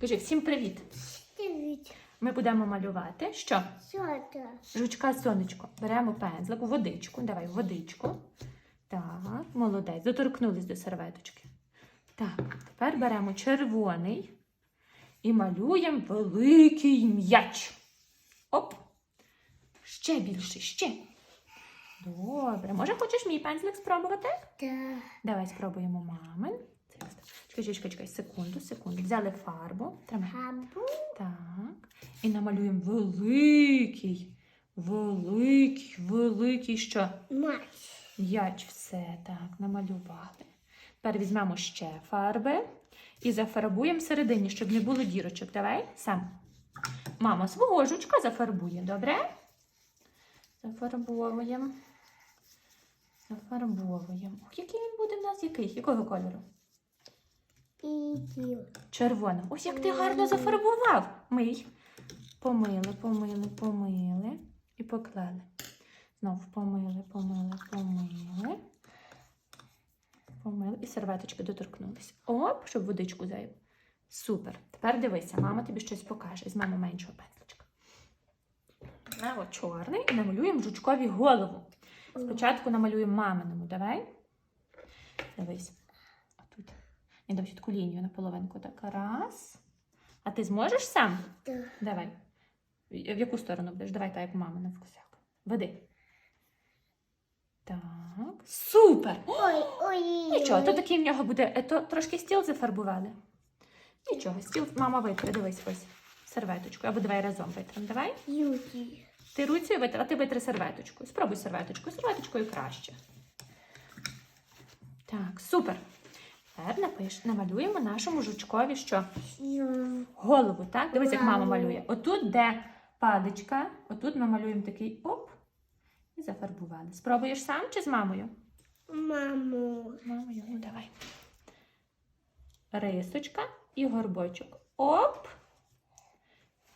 Кажи всім привіт! Дивіться, Ми будемо малювати. Що? це? Жучка сонечко. Беремо пензлик, водичку. Давай водичку. Так, молодець. Доторкнулись до серветочки. Так, тепер беремо червоний і малюємо великий м'яч. Оп! Ще більше, ще. Добре. Може, хочеш мій пензлик спробувати? Та Давай спробуємо мамин. Чекай, чекай, секунду, секунду. Взяли фарбу. Тримай. хабу. Так. І намалюємо великий, великий, великий що? Мать. М'яч все так, намалювали. Тепер візьмемо ще фарби і зафарбуємо всередині, щоб не було дірочок. Давай сам. Мама свого жучка зафарбує, добре? Зафарбовуємо. Зафарбовуємо. Ох, який він буде в нас який? Якого кольору? Червона. Ось як ти гарно зафарбував. Мий. Помили, помили, помили і поклали. Знов помили, помили, помили. Помили і серветочки доторкнулися. Оп, щоб водичку зайву. Супер. Тепер дивися, мама тобі щось покаже. Візьмемо меншого пензличка. От чорний і намалюємо жучкові голову. Спочатку намалюємо маминому. Давай. Дивись. Отут. І давай таку лінію на половинку. Так, раз. А ти зможеш сам? Та. Давай. В яку сторону будеш? Давай так, як мама на вкусяк. Веди. Так. Супер! Ой, ой. Нічого, то такий в нього буде. е, То трошки стіл зафарбували. Нічого, стіл мама витре, дивись ось. Серветочку. Або давай разом витрем. Давай. Юді. Ти руцею витри, а ти витри серветочкою. Спробуй серветочкою. Серветочкою краще. Так, супер. Тепер напиш, намалюємо нашому жучкові що? Голову, так? Дивись, як мама малює. Отут, де паличка, отут ми малюємо такий оп і зафарбували. Спробуєш сам чи з мамою? Мамо. Мамою, ну давай. Рисочка і горбочок. Оп.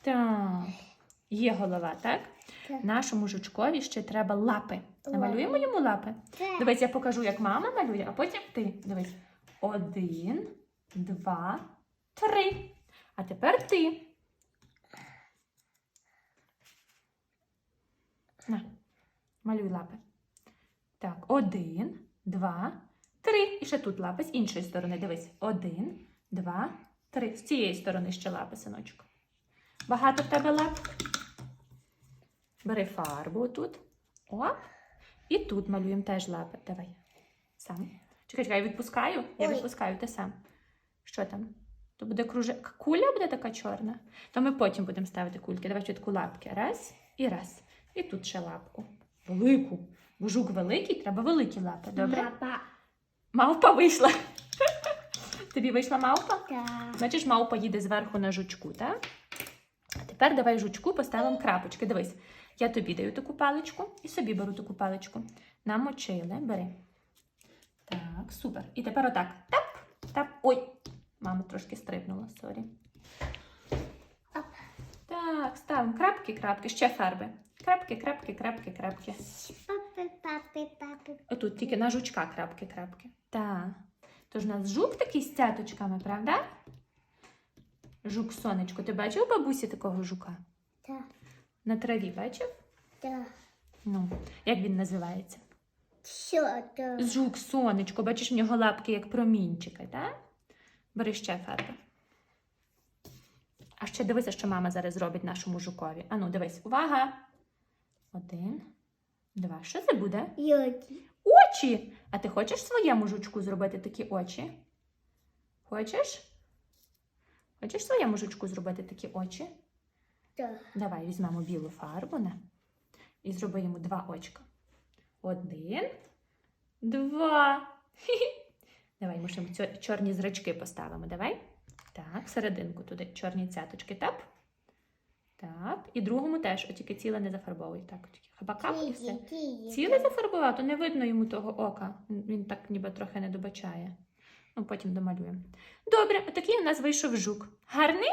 Так. Є голова, так? Так. Нашому жучкові ще треба лапи. Намалюємо йому лапи. Та. Дивись, я покажу, як мама малює, а потім ти. Дивись. Один, два, три. А тепер ти. На, малюй лапи. Так, один, два, три. І ще тут лапи з іншої сторони. Дивись. Один, два, три. З цієї сторони ще лапи, синочок. Багато в тебе лап. Бери фарбу тут. Оп. І тут малюємо теж лапи. Давай. Сам. Чекай, чекай, я відпускаю. Я Ой. відпускаю, ти сам. Що там? То буде круже. Куля буде така чорна. То ми потім будемо ставити кульки. Давай чітку лапки. Раз і раз. І тут ще лапку. Велику. Бо жук великий, треба великі лапи. Добре? Мапа. Мавпа вийшла. Тобі вийшла мавпа? Та. Значить, мавпа їде зверху на жучку, так? А тепер давай жучку поставимо крапочки. Дивись, я тобі даю таку паличку і собі беру таку паличку. Намочили, бери. Так, супер. І тепер отак. Тап, тап. Ой, мама трошки стрибнула, сорі. Так, ставимо крапки, крапки, ще фарби. Крапки, крапки, крапки, крапки. Папи, папи, папи. Отут тільки на жучка крапки, крапки. Так. Тож у нас жук такий з цяточками, правда? Жук сонечко. Ти бачив бабусі такого жука? Та. На траві бачив? Та. Ну, як він називається? Що то? Жук сонечко. Бачиш, в нього лапки як промінчики, так? Бери ще фарби. А ще дивися, що мама зараз зробить нашому жукові. Ану, дивись, увага! Один, два. Що це буде? Юді. Очі! А ти хочеш своєму жучку зробити такі очі? Хочеш? Хочеш своєму жучку зробити такі очі? Та. Давай візьмемо білу фарбу на, і зроби йому два очка. Один, два. Давай ми ще чорні зрачки поставимо. Давай. Так, всерединку туди чорні цяточки. Тап. Так. І другому теж, от тільки ціле не зафарбовуй. Так, тільки хабакап і все. Ціле зафарбував, то не видно йому того ока. Він так ніби трохи не добачає. Ну, потім домалюємо. Добре, отакий у нас вийшов жук. Гарний?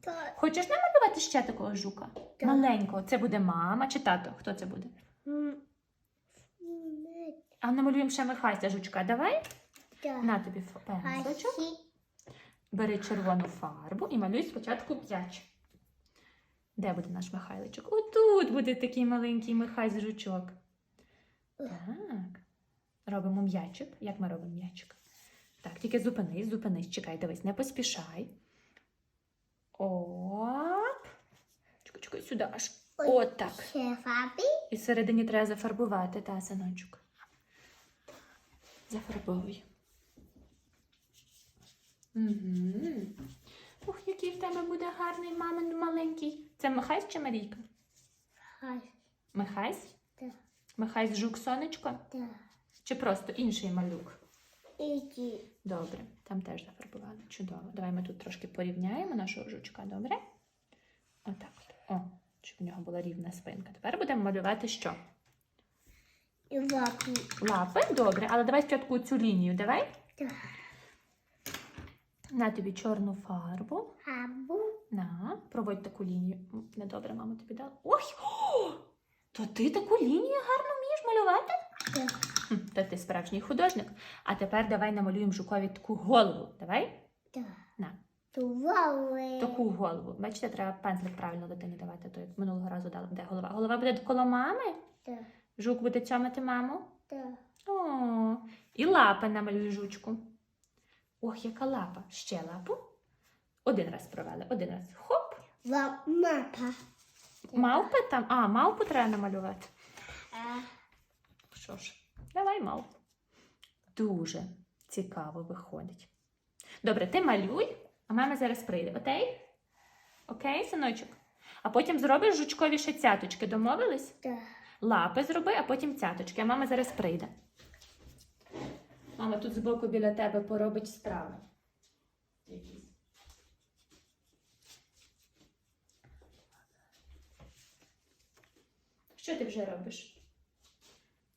Та. Хочеш намалювати ще такого жука? Так. Маленького. Це буде мама чи тато? Хто це буде? А намалюємо ще Михайся жучка. Давай. Та. На тобі пензличок. Бери червону фарбу і малюй спочатку м'яч. Де буде наш Михайличок? Отут буде такий маленький Михай з жучок. Так. Робимо м'ячик. Як ми робимо м'ячик? Так, тільки зупинись, зупинись, чекай, дивись, не поспішай. Оп. Чекай, чекай, сюди аж. Отак. Фарби. І всередині треба зафарбувати, та, синочок. Зафарбовуй. Угу. Ух, який в тебе буде гарний мамин маленький. Це Михайсь чи Марійка? Хай. Михайсь? Так. Михайсь жук сонечко? Так. Чи просто інший малюк? Іди. Добре, там теж зафарбували. Чудово. Давай ми тут трошки порівняємо нашого жучка, добре? Отак от. О, щоб у нього була рівна спинка. Тепер будемо малювати що? І лапи. Лапи, добре, але давай спочатку цю лінію, давай. Так. На тобі чорну фарбу. Абу. На, проводь таку лінію. Недобре, мама тобі дала. Ой! О! То ти таку лінію гарно вмієш малювати? Так. Хм, Та ти справжній художник. А тепер давай намалюємо жукові таку голову. Давай? Так. На. Тували. Таку голову. Бачите, треба пензлик правильно дитині давати, то як минулого разу дала. Де голова? Голова буде коло мами? Так. Жук буде цьомати маму? Так. О, і лапи намалюй жучку. Ох, яка лапа. Ще лапу. Один раз провели, один раз. Хоп. Мапа. Мавпи там. А, мавпу треба намалювати. А. Що ж, давай мавпу. Дуже цікаво виходить. Добре, ти малюй, а мама зараз прийде. Окей? Окей, синочок? А потім зробиш жучкові ще цяточки. Домовились? Так. Лапи зроби, а потім цяточки. А мама зараз прийде. Мама тут збоку біля тебе поробить справи. Що ти вже робиш?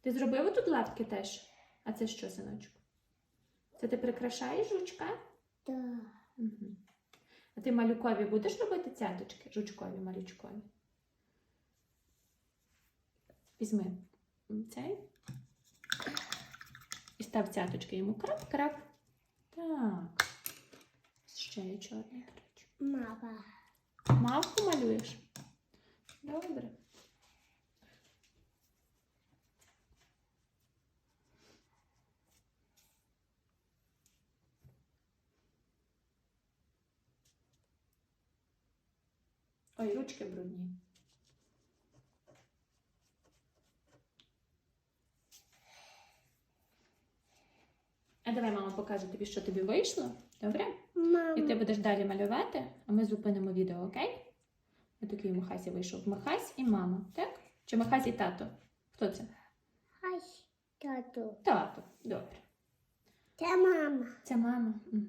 Ти зробив тут лапки теж? А це що, синочок? Це ти прикрашаєш жучка? Так. Угу. А ти малюкові будеш робити цяточки? Жучкові, малючкові. Візьми цей. І став цяточки йому крап-крап. Так. Ще є чорний, до речі. Мапа. Мавку малюєш? Добре. Ой, ручки брудні. Давай мама покаже тобі, що тобі вийшло. Добре? І ти будеш далі малювати, а ми зупинимо відео, окей? Ось такий у Михасі вийшов. Михась і мама, так? Чи Михась і тато? Хто це? Хай. Тату. Тато. Добре. Це мама. Це мама. Угу.